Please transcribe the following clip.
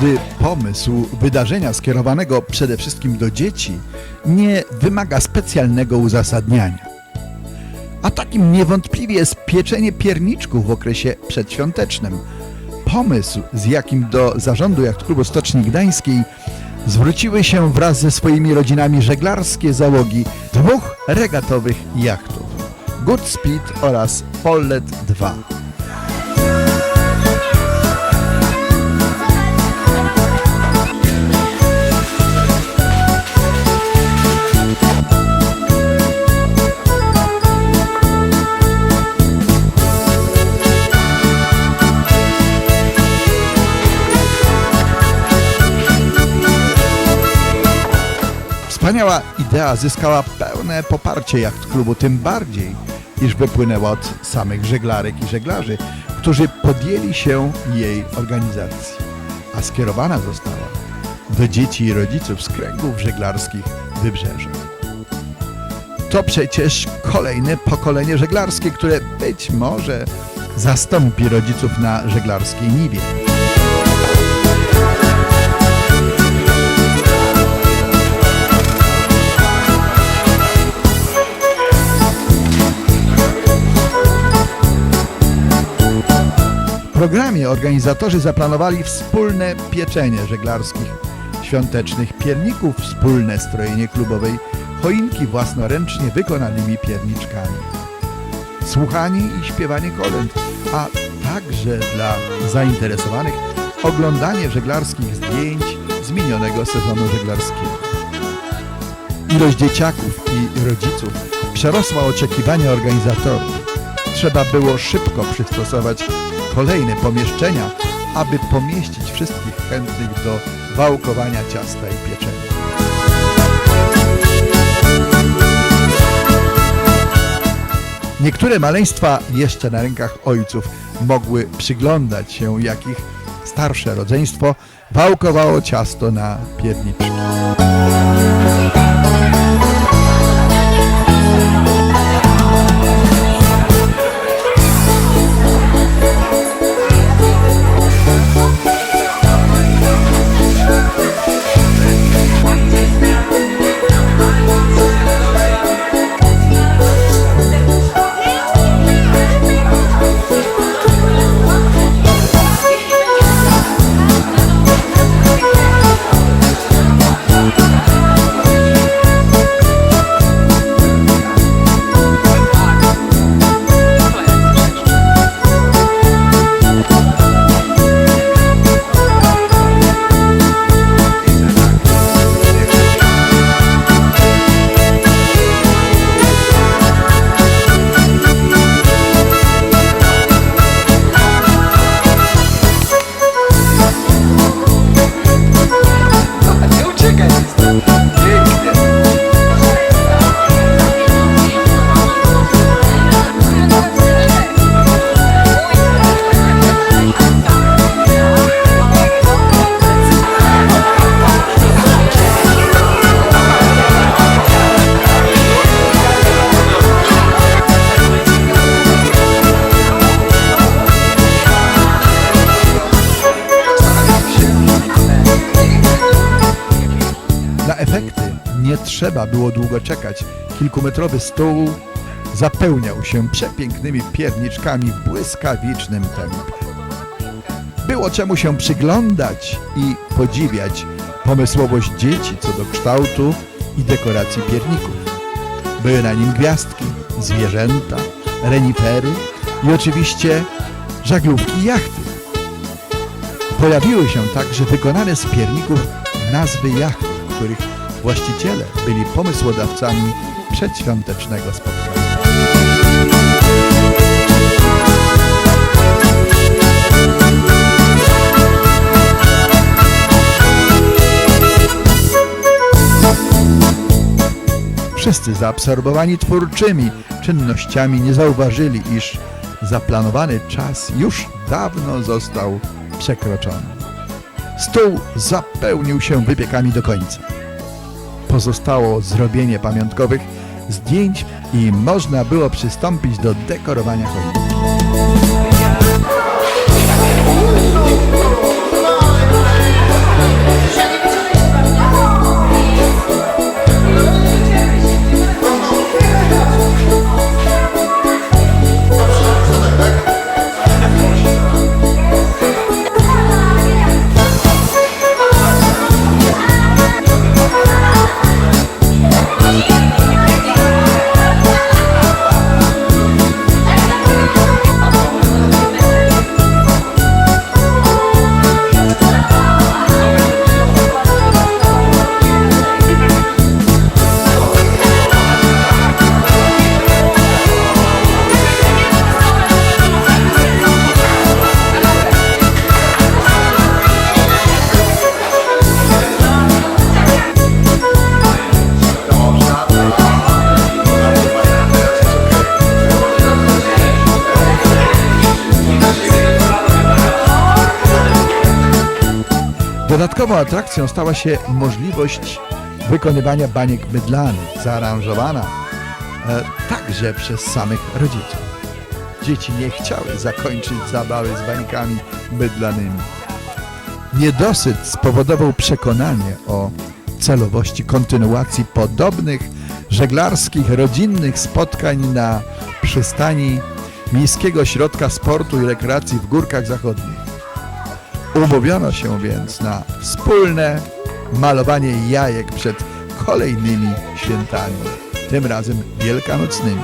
Każdy pomysł wydarzenia skierowanego przede wszystkim do dzieci nie wymaga specjalnego uzasadniania. A takim niewątpliwie jest pieczenie pierniczków w okresie przedświątecznym. Pomysł, z jakim do zarządu Jacht Klubu Stoczni Gdańskiej zwróciły się wraz ze swoimi rodzinami żeglarskie załogi dwóch regatowych jachtów Goodspeed oraz Follet 2. Wspaniała idea zyskała pełne poparcie jacht klubu, tym bardziej, iż wypłynęła od samych żeglarek i żeglarzy, którzy podjęli się jej organizacji, a skierowana została do dzieci i rodziców z kręgów żeglarskich Wybrzeża. To przecież kolejne pokolenie żeglarskie, które być może zastąpi rodziców na żeglarskiej niwie. Programie organizatorzy zaplanowali wspólne pieczenie żeglarskich świątecznych pierników, wspólne strojenie klubowej choinki własnoręcznie wykonanymi pierniczkami. Słuchanie i śpiewanie kolęd, a także dla zainteresowanych oglądanie żeglarskich zdjęć z minionego sezonu żeglarskiego. Ilość dzieciaków i rodziców przerosła oczekiwania organizatorów. Trzeba było szybko przystosować kolejne pomieszczenia, aby pomieścić wszystkich chętnych do wałkowania ciasta i pieczenia. Niektóre maleństwa jeszcze na rękach ojców mogły przyglądać się, jak ich starsze rodzeństwo wałkowało ciasto na pierniczki. Nie nie trzeba było długo czekać. Kilkumetrowy stół zapełniał się przepięknymi pierniczkami w błyskawicznym tempie. Było czemu się przyglądać i podziwiać pomysłowość dzieci co do kształtu i dekoracji pierników. Były na nim gwiazdki, zwierzęta, renifery i oczywiście żaglówki jachty. Pojawiły się także wykonane z pierników nazwy jachtów, których właściciele byli pomysłodawcami przedświątecznego spotkania. Wszyscy zaabsorbowani twórczymi czynnościami nie zauważyli, iż zaplanowany czas już dawno został przekroczony. Stół zapełnił się wypiekami do końca. Pozostało zrobienie pamiątkowych zdjęć i można było przystąpić do dekorowania choinki. Dodatkową atrakcją stała się możliwość wykonywania baniek mydlanych, zaaranżowana e, także przez samych rodziców. Dzieci nie chciały zakończyć zabawy z bańkami mydlanymi. Niedosyt spowodował przekonanie o celowości kontynuacji podobnych żeglarskich, rodzinnych spotkań na przystani Miejskiego Ośrodka Sportu i Rekreacji w Górkach Zachodnich. Umówiono się więc na wspólne malowanie jajek przed kolejnymi świętami, tym razem wielkanocnymi.